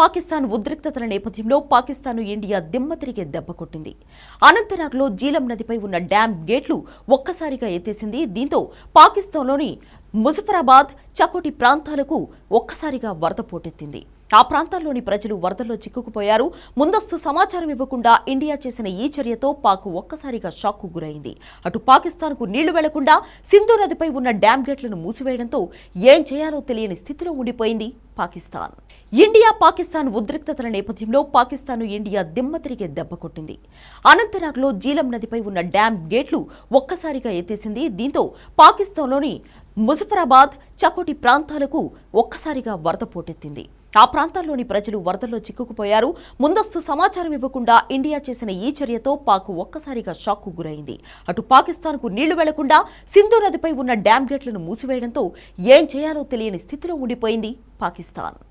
పాకిస్తాన్ ఉద్రిక్తతల నేపథ్యంలో పాకిస్తాన్ ఇండియా దిమ్మ తిరిగే దెబ్బ కొట్టింది. అనంతనాగ్లో జీలం నదిపై ఉన్న డ్యాం గేట్లు ఒక్కసారిగా ఎత్తేసింది. దీంతో పాకిస్తాన్లోని ముజఫరాబాద్ చకోటి ప్రాంతాలకు ఒక్కసారిగా వరద పోటెత్తింది. ఆ ప్రాంతాల్లోని ప్రజలు వరదల్లో చిక్కుకుపోయారు. ముందస్తు సమాచారం ఇవ్వకుండా ఇండియా చేసిన ఈ చర్యతో పాక్ ఒక్కసారిగా షాక్కు గురైంది. అటు పాకిస్తాన్కు నీళ్ళు వెళ్ళకుండా సింధు నదిపై ఉన్న డ్యాం గేట్లను మూసివేయడంతో ఏం చేయాలో తెలియని స్థితిలో ఉండిపోయింది పాకిస్తాన్. ఇండియా పాకిస్తాన్ ఉద్రిక్తతల నేపథ్యంలో పాకిస్తాన్ ఇండియా దిమ్మ తిరిగే దెబ్బ కొట్టింది. అనంతనాగ్లో జీలం నదిపై ఉన్న డ్యాం గేట్లు ఒక్కసారిగా ఎత్తేసింది. దీంతో పాకిస్తాన్లోని ముజఫరాబాద్ చకోటి ప్రాంతాలకు ఒక్కసారిగా వరద పోటెత్తింది. ఆ ప్రాంతాల్లోని ప్రజలు వరదల్లో చిక్కుకుపోయారు. ముందస్తు సమాచారం ఇవ్వకుండా ఇండియా చేసిన ఈ చర్యతో పాక్ ఒక్కసారిగా షాక్కు గురైంది. అటు పాకిస్తాన్కు నీళ్ళు వెళ్ళకుండా సింధు నదిపై ఉన్న డ్యాం గేట్లను మూసివేయడంతో ఏం చేయాలో తెలియని స్థితిలో ఉండిపోయింది పాకిస్తాన్.